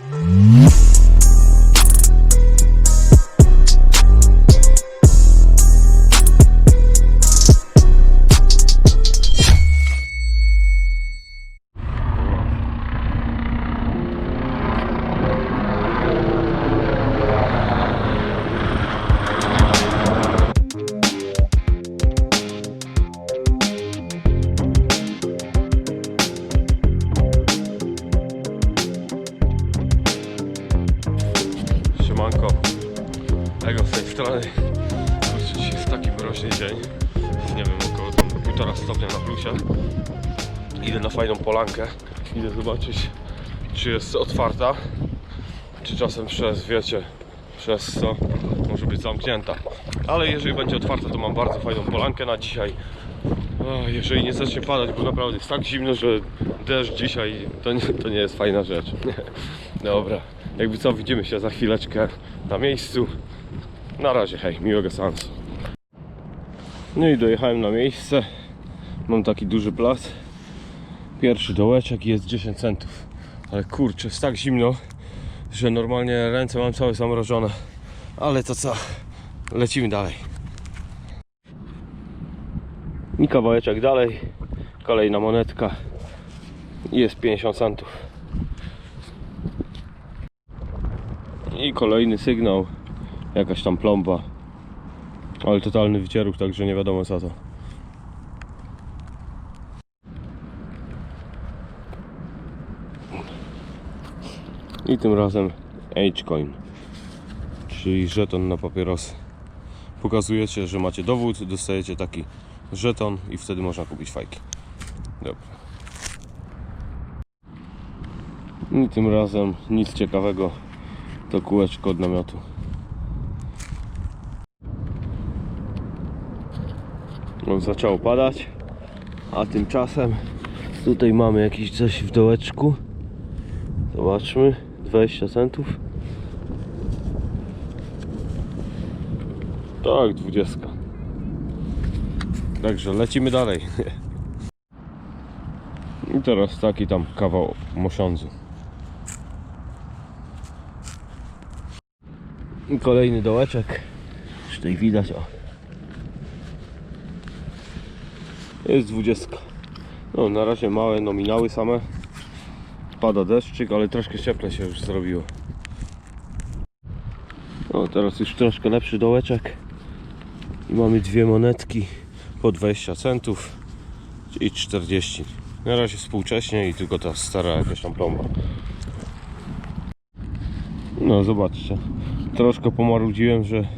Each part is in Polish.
Thank. Polankę. Idę zobaczyć, czy jest otwarta, czy czasem przez, wiecie, przez co może być zamknięta. Ale jeżeli będzie otwarta, to mam bardzo fajną polankę na dzisiaj. Jeżeli nie zacznie padać, bo naprawdę jest tak zimno, że deszcz dzisiaj to nie, to nie jest fajna rzecz. Dobra, jakby co, widzimy się za chwileczkę na miejscu. Na razie, hej, miłego seansu. No i dojechałem na miejsce. Mam taki duży plac. Pierwszy dołeczek jest 10 centów. Ale kurczę, jest tak zimno, że normalnie ręce mam całe zamrożone. Ale to co? Lecimy dalej. I kawałeczek dalej. Kolejna monetka. Jest 50 centów. I kolejny sygnał. Jakaś tam plomba. Ale totalny wycieruch, także nie wiadomo co to. I tym razem H-Coin, czyli żeton na papierosy. Pokazujecie, że macie dowód, dostajecie taki żeton i wtedy można kupić fajki. Dobra. I tym razem nic ciekawego, to kółeczko od namiotu. No, zaczęło padać, a tymczasem tutaj mamy jakieś coś w dołeczku. Zobaczmy, 20 centów. Tak, 20. Także lecimy dalej. I teraz taki tam kawał mosiądzu. I kolejny dołeczek. Już tutaj widać, o. Jest 20. No, na razie małe nominały same. Pada deszczyk, ale troszkę cieplej się już zrobiło. No, teraz już troszkę lepszy dołeczek. I mamy dwie monetki po 20 centów i 40. Na razie współcześnie i tylko ta stara jakaś tam plomba. No zobaczcie. Troszkę pomarudziłem, że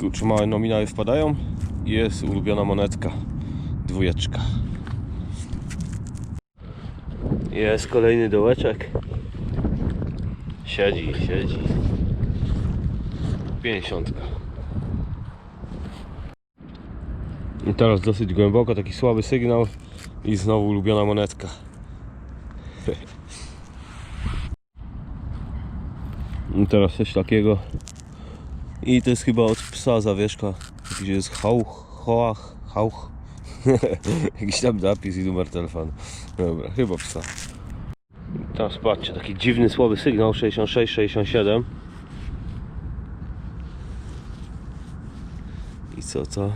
kurczę małe nominały wpadają jest ulubiona monetka. Dwójeczka. Jest kolejny dołeczek. Siedzi, siedzi. 50. I teraz dosyć głęboko, taki słaby sygnał i znowu ulubiona monetka. I teraz coś takiego. I to jest chyba od psa zawieszka. Gdzie jest hauch, hoach, hauch. Jakiś tam napis i numer telefonu. Dobra, chyba psa. Teraz patrzcie, taki dziwny, słaby sygnał 66, 67. I co, co?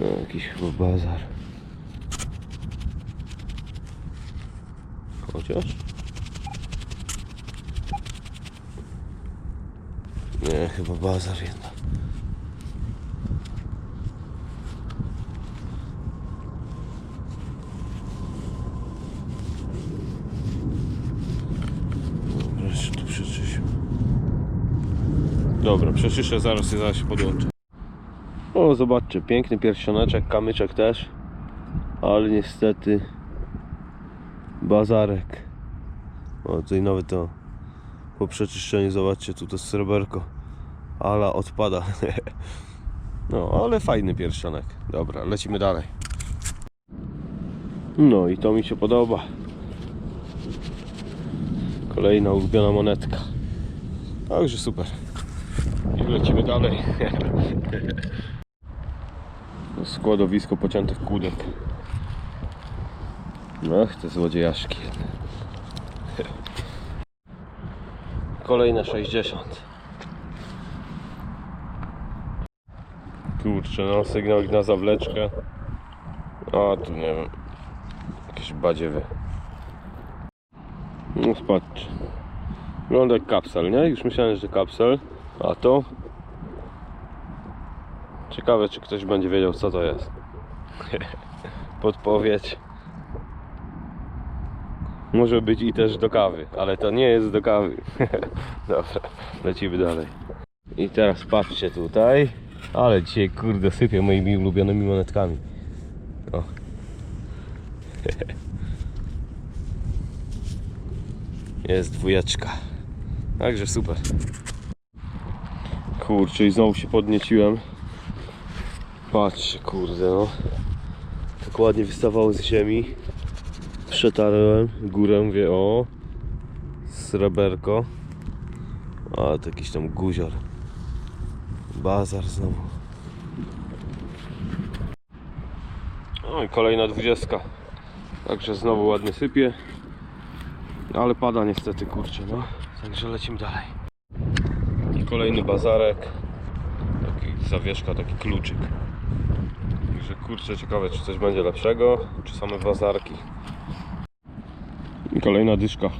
No, jakiś chyba bazar. Chociaż? Nie, chyba bazar jednak. Dobra, jeszcze tu przeczyśmy. Dobra, przeczyszę zaraz i zaraz się podłączę. O, zobaczcie, piękny pierścioneczek, kamyczek też, ale niestety bazarek. O, tutaj nawet to po przeczyszczeniu, zobaczcie, tu to sreberko, ala odpada. No, ale fajny pierścionek. Dobra, lecimy dalej. No i to mi się podoba. Kolejna ulubiona monetka. Także super. I lecimy dalej. Składowisko pociętych kłódek. Ach, te złodziejaszki. Kolejne 60. Kurczę, no sygnał na zawleczkę. A tu nie wiem. Jakieś badziewy. No patrzcie. Wygląda jak kapsel, nie? Już myślałem, że kapsel. A to? Ciekawe, czy ktoś będzie wiedział, co to jest. Podpowiedź. Może być i też do kawy, ale to nie jest do kawy. Dobra, lecimy dalej. I teraz patrzcie tutaj. Ale dzisiaj kurde sypię moimi ulubionymi monetkami. O. Jest dwójeczka. Także super. Kurczę i znowu się podnieciłem. Patrzcie kurde no. Tak ładnie wystawało z ziemi. Przetarłem górę, mówię o sreberko. A to jakiś tam guzior. Bazar znowu. No i kolejna dwudziestka. Także znowu ładnie sypie. Ale pada niestety kurczę no. Także lecimy dalej. I kolejny bazarek. Taki zawieszka, taki kluczyk. Także kurczę ciekawe czy coś będzie lepszego, czy same bazarki. I kolejna dyszka.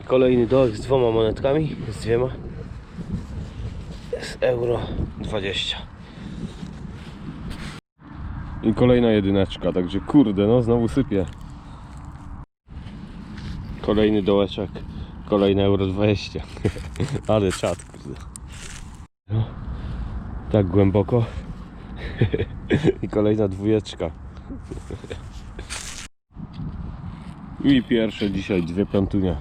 I kolejny dołek z dwoma monetkami, z dwiema. Z euro 20. I kolejna jedyneczka, także kurde, no znowu sypie. Kolejny dołeczek, kolejne euro 20. Ale czad, kurde. No, tak głęboko. I kolejna dwójeczka. I pierwsze dzisiaj dwie piątunia.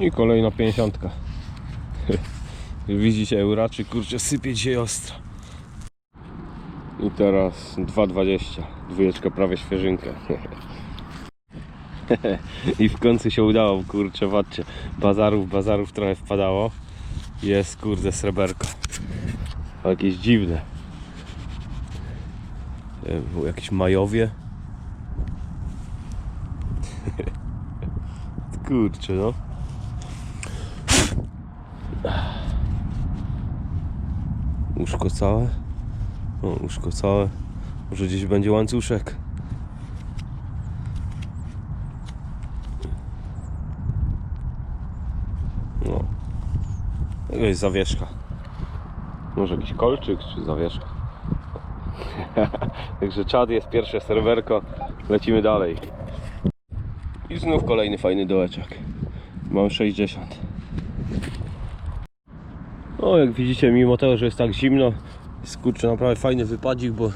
I kolejna pięćdziesiątka. Widzicie euraczy, kurczę, sypie dzisiaj ostro. I teraz 2,20. Dwójeczka prawie świeżynkę. I w końcu się udało, kurczę, patrzcie. Bazarów, bazarów trochę wpadało. Jest, kurde, sreberko. Jakieś dziwne. Nie wiem, Jakieś majowie. Kurczę, no. Łóżko całe. O, łóżko całe. Może gdzieś będzie łańcuszek. No. Jakaś zawieszka. Może jakiś kolczyk czy zawieszka. Także czad jest pierwsze serwerko. Lecimy dalej. I znów kolejny fajny dołeczek. Mam 60. O, jak widzicie, mimo tego, że jest tak zimno, jest kurczę naprawdę fajny wypadzik, bo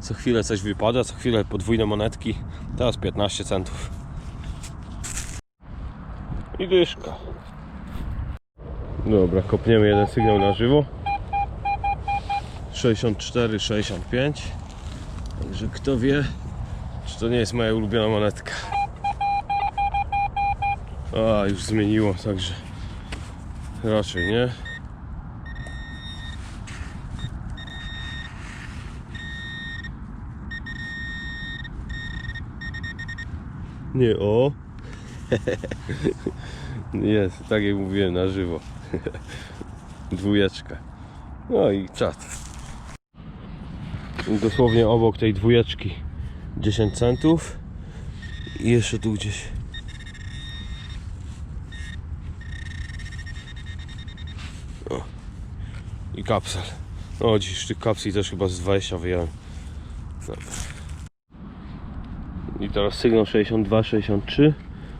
co chwilę coś wypada, co chwilę podwójne monetki. Teraz 15 centów. I dyszka. Dobra, kopniemy jeden sygnał na żywo. 64, 65. Także kto wie, czy to nie jest moja ulubiona monetka. A, już zmieniło, także raczej nie. Nie, o. Jest, tak jak mówiłem, na żywo. Dwójeczka. No i czat. Dosłownie obok tej dwójeczki 10 centów. I jeszcze tu gdzieś. O. I kapsel. O, dziś tych kapsli też chyba z 20 wyjąłem. Dobra. Teraz sygnał 62, 63.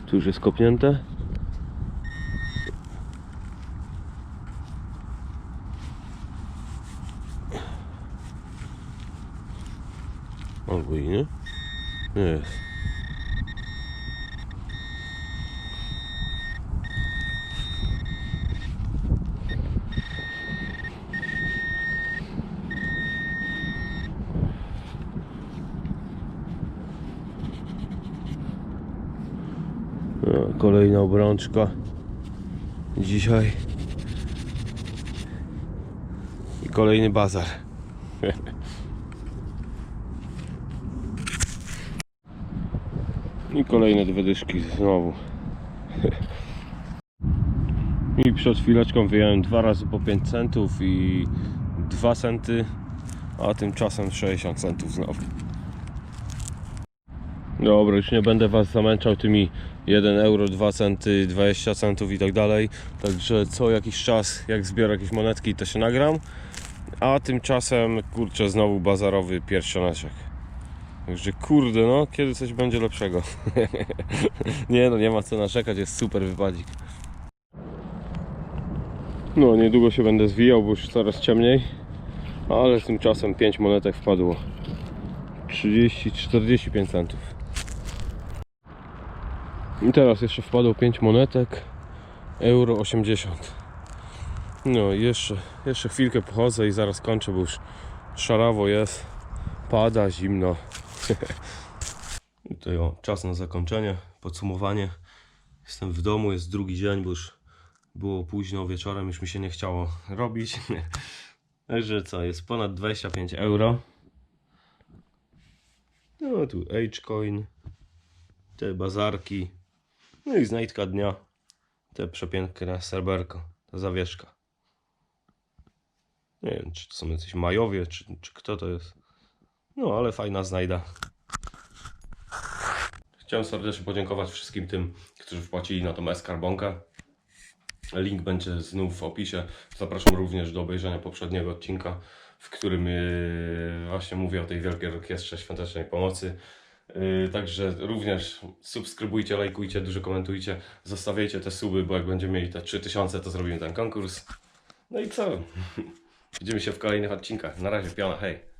Tu już jest kopnięte. Albo i nie? Nie jest. No, kolejna obrączka. Dzisiaj. I kolejny bazar. I kolejne dwie dyszki znowu. I przed chwileczką wyjąłem dwa razy po 5 centów i 2 centy, a tymczasem 60 centów znowu. Dobra, już nie będę Was zamęczał tymi 1 euro, 2 centy, 20 centów i tak dalej. Także co jakiś czas, jak zbiorę jakieś monetki, to się nagram. A tymczasem, kurczę, znowu bazarowy pierścioneczek. Także kurde, no, kiedy coś będzie lepszego. nie no, nie ma co narzekać, jest super wypadzik. No, niedługo się będę zwijał, bo już coraz ciemniej. Ale tymczasem 5 monetek wpadło. 30-45 centów. I teraz jeszcze wpadło 5 monetek. Euro 80. No jeszcze, jeszcze chwilkę pochodzę i zaraz kończę, bo już szarawo jest. Pada, zimno. I Tutaj o, czas na zakończenie, podsumowanie. Jestem w domu, jest drugi dzień, bo już było późno wieczorem, już mi się nie chciało robić. Także co, jest ponad 25 euro. No tu H-Coin, te bazarki, no i znajdka dnia, te przepiękne serberko, ta zawieszka. Nie wiem, czy to są jacyś majowie, czy, czy kto to jest. No, ale fajna znajda. Chciałem serdecznie podziękować wszystkim tym, którzy wpłacili na tą skarbonkę. Link będzie znów w opisie. Zapraszam również do obejrzenia poprzedniego odcinka, w którym yy, właśnie mówię o tej wielkiej orkiestrze świątecznej pomocy. Yy, Także również subskrybujcie, lajkujcie, dużo komentujcie, zostawiajcie te suby, bo jak będziemy mieli te 3000, to zrobimy ten konkurs. No i co? Widzimy się w kolejnych odcinkach. Na razie, piona, hej!